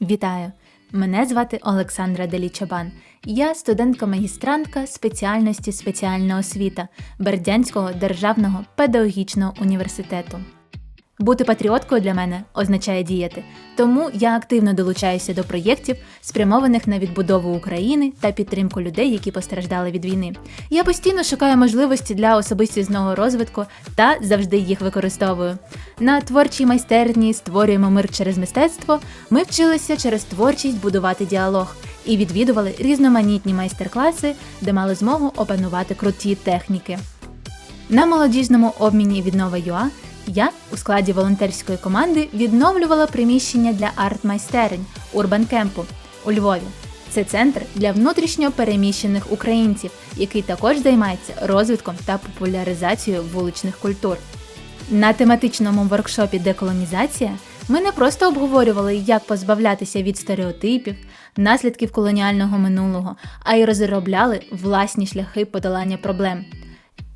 Вітаю! Мене звати Олександра Делічабан. Я студентка-магістрантка спеціальності спеціальна освіта Бердянського державного педагогічного університету. Бути патріоткою для мене означає діяти, тому я активно долучаюся до проєктів, спрямованих на відбудову України та підтримку людей, які постраждали від війни. Я постійно шукаю можливості для особистісного розвитку та завжди їх використовую. На творчій майстерні створюємо мир через мистецтво. Ми вчилися через творчість будувати діалог і відвідували різноманітні майстер-класи, де мали змогу опанувати круті техніки. На молодіжному обміні від Нова.ЮА я у складі волонтерської команди відновлювала приміщення для арт-майстерень Урбан Кемпу у Львові. Це центр для внутрішньо переміщених українців, який також займається розвитком та популяризацією вуличних культур. На тематичному воркшопі Деколонізація ми не просто обговорювали, як позбавлятися від стереотипів, наслідків колоніального минулого, а й розробляли власні шляхи подолання проблем.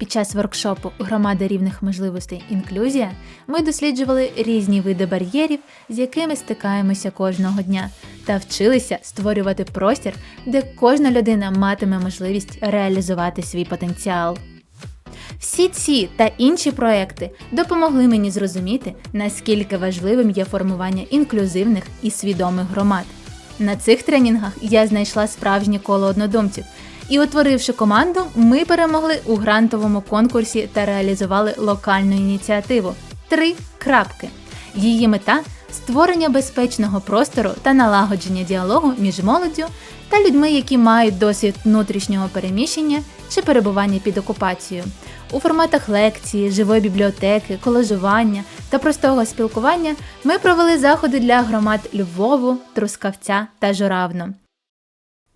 Під час воркшопу Громада рівних можливостей інклюзія ми досліджували різні види бар'єрів, з якими стикаємося кожного дня, та вчилися створювати простір, де кожна людина матиме можливість реалізувати свій потенціал. Всі ці та інші проекти допомогли мені зрозуміти, наскільки важливим є формування інклюзивних і свідомих громад. На цих тренінгах я знайшла справжнє коло однодумців. І, утворивши команду, ми перемогли у грантовому конкурсі та реалізували локальну ініціативу Три крапки. Її мета створення безпечного простору та налагодження діалогу між молоддю та людьми, які мають досвід внутрішнього переміщення чи перебування під окупацією. У форматах лекції, живої бібліотеки, колажування та простого спілкування ми провели заходи для громад Львову, Трускавця та Журавно.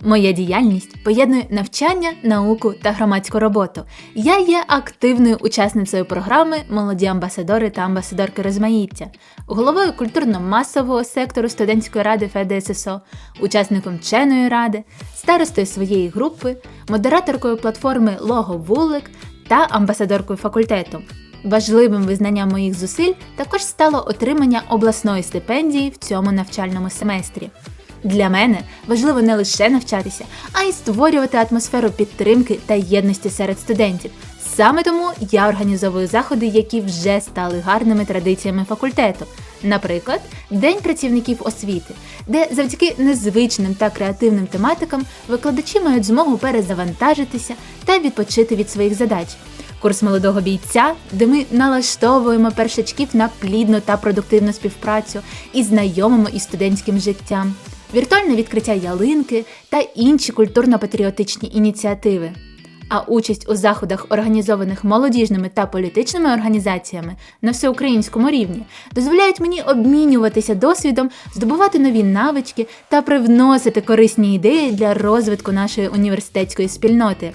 Моя діяльність поєднує навчання, науку та громадську роботу. Я є активною учасницею програми Молоді амбасадори та амбасадорки розмаїття, головою культурно-масового сектору студентської ради ФЕДССО, учасником вченої ради, старостою своєї групи, модераторкою платформи Лого Вулик та амбасадоркою факультету. Важливим визнанням моїх зусиль також стало отримання обласної стипендії в цьому навчальному семестрі. Для мене важливо не лише навчатися, а й створювати атмосферу підтримки та єдності серед студентів. Саме тому я організовую заходи, які вже стали гарними традиціями факультету. Наприклад, День працівників освіти, де завдяки незвичним та креативним тематикам викладачі мають змогу перезавантажитися та відпочити від своїх задач. Курс молодого бійця, де ми налаштовуємо першачків на плідну та продуктивну співпрацю і знайомимо із студентським життям віртуальне відкриття ялинки та інші культурно-патріотичні ініціативи. А участь у заходах, організованих молодіжними та політичними організаціями на всеукраїнському рівні, дозволяють мені обмінюватися досвідом, здобувати нові навички та привносити корисні ідеї для розвитку нашої університетської спільноти.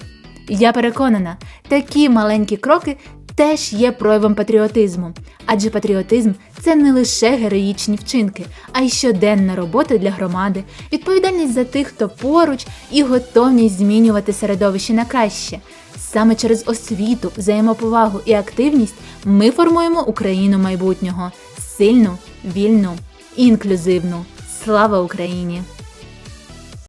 Я переконана, такі маленькі кроки теж є проявом патріотизму, адже патріотизм це не лише героїчні вчинки, а й щоденна робота для громади, відповідальність за тих, хто поруч, і готовність змінювати середовище на краще. Саме через освіту, взаємоповагу і активність ми формуємо Україну майбутнього сильну, вільну і інклюзивну. Слава Україні!